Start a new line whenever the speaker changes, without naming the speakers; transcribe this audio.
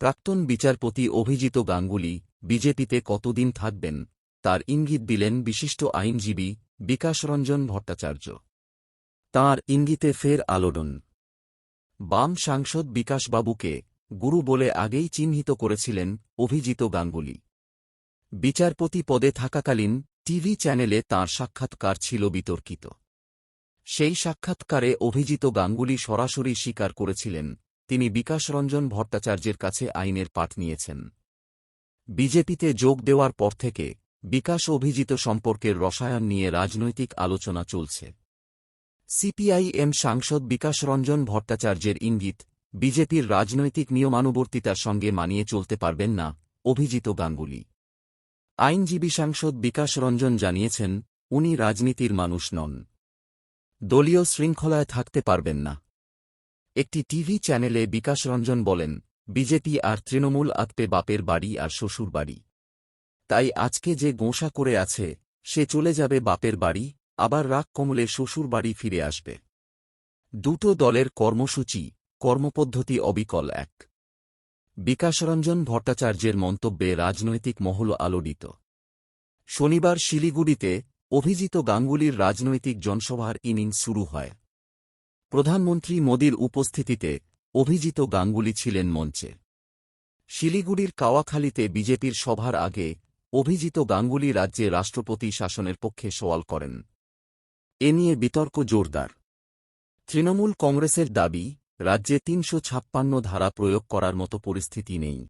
প্রাক্তন বিচারপতি অভিজিত গাঙ্গুলি, বিজেপিতে কতদিন থাকবেন, তার ইঙ্গিত দিলেন বিশিষ্ট আইনজীবী বিকাশরঞ্জন ভট্টাচার্য। তাঁর ইঙ্গিতে ফের আলোড়ন। বাম সাংসদ বিকাশবাবুকে গুরু বলে আগেই চিহ্নিত করেছিলেন অভিজিত গাঙ্গুলি। বিচারপতি পদে থাকাকালীন টিভি চ্যানেলে তাঁর সাক্ষাৎকার ছিল বিতর্কিত। সেই সাক্ষাৎকারে অভিজিত গাঙ্গুলি সরাসরি স্বীকার করেছিলেন তিনি বিকাশরঞ্জন ভট্টাচার্যের কাছে আইনের পাঠ নিয়েছেন। বিজেপিতে যোগ দেওয়ার পর থেকে বিকাশ অভিজিত সম্পর্কের রসায়ন নিয়ে রাজনৈতিক আলোচনা চলছে। সিপিআইএম সাংসদ বিকাশরঞ্জন ভট্টাচার্যের ইঙ্গিত, বিজেপির রাজনৈতিক নিয়মানুবর্তিতার সঙ্গে মানিয়ে চলতে পারবেন না, অভিজিত গাঙ্গুলি। আইনজীবী সাংসদ বিকাশ রঞ্জন জানিয়েছেন, উনি রাজনীতির মানুষ নন। দলীয় শৃঙ্খলায় থাকতে পারবেন না। একটি টিভি চ্যানেলে বিকাশ রঞ্জন বলেন, বিজেপি আর তৃণমূল আত্মে বাপের বাড়ি আর শ্বশুর বাড়ি। তাই আজকে যে গোঁসা করে আছে, সে চলে যাবে বাপের বাড়ি, আবার রাগ কমলে শ্বশুর বাড়ি ফিরে আসবে। দুটো দলের কর্মসূচি, কর্মপদ্ধতি অবিকল এক। বিকাশরঞ্জন ভট্টাচার্যের মন্তব্যে রাজনৈতিক মহল আলোড়িত। শনিবার শিলিগুড়িতে অভিজিত গাঙ্গুলির রাজনৈতিক জনসভার ইনিংস শুরু হয়। প্রধানমন্ত্রী মোদীর উপস্থিতিতে অভিজিত গাঙ্গুলি ছিলেন মঞ্চে। শিলিগুড়ির কাওয়াখালীতে বিজেপির সভার আগে অভিজিত গাঙ্গুলি রাজ্যে রাষ্ট্রপতি শাসনের পক্ষে সওয়াল করেন। এ নিয়ে বিতর্ক জোরদার। তৃণমূল কংগ্রেসের দাবি, রাজ্যে তিনশো ছাপ্পান্ন ধারা প্রয়োগ করার মতো পরিস্থিতি নেই।